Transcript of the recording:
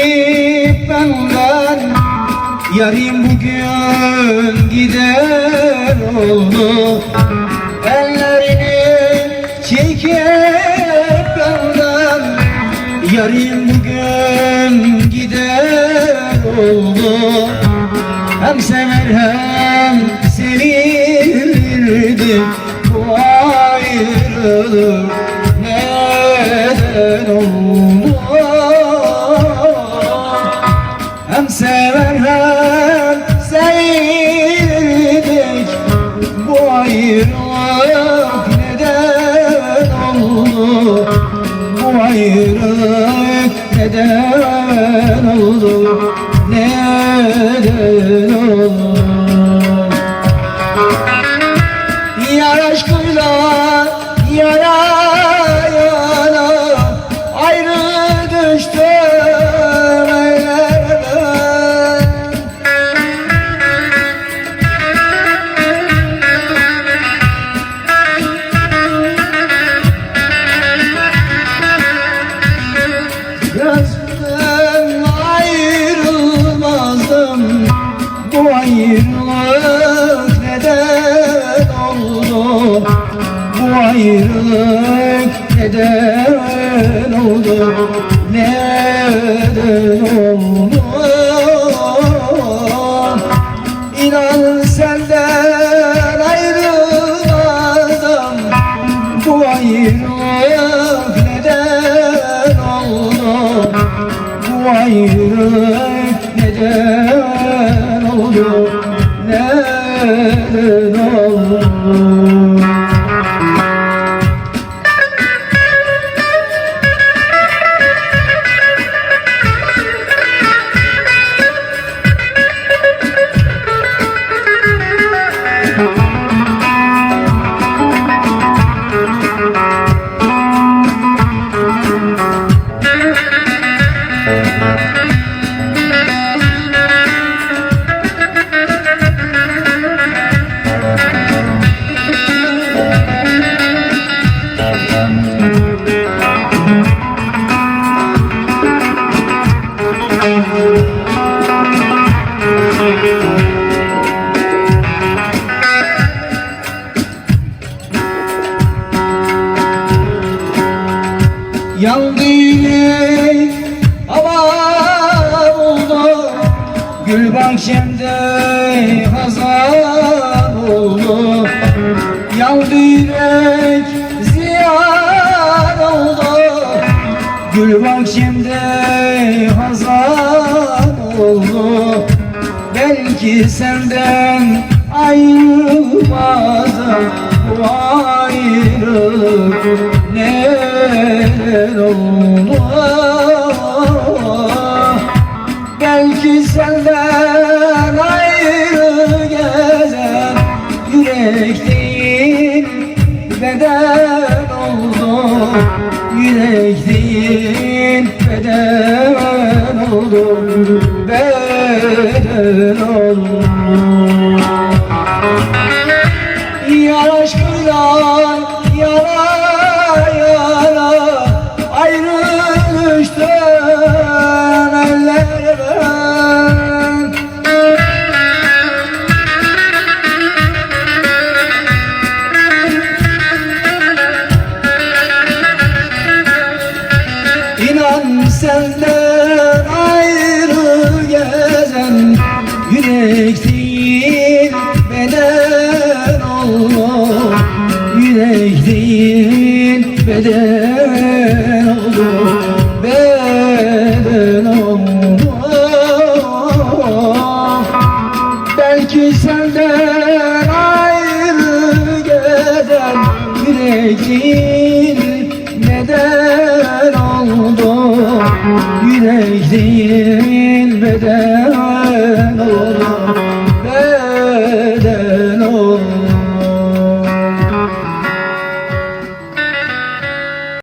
Gidip benden Yarim bugün gider oldu. Ellerini çekip benden Yarim bugün gider oldu. Hem sever hem sevirdi Bu ayrılık neden oldu? Hem sever hem sevilirdik Bu ayrılık neden oldu? Bu ayrılık neden oldu? Neden oldu? Yar aşkıyla ayrılık neden oldu? Neden oldu? İnan senden ayrılmazdım Bu ayrılık neden oldu? Bu ayrılık neden oldu? Neden oldu Yandı yine hava oldu. Gül bahçemde hazan oldu. Yandı yürek ziyan oldu. Gül bahçemde hazan oldu. Belki senden ayrılmadım Bu ayrılık neden oldu Belki senden ayrı gezen Yürek değil beden oldu. Yürek değil beden oldu. Beden oldu değil beden olur. Yürek beden olur değil bedel olan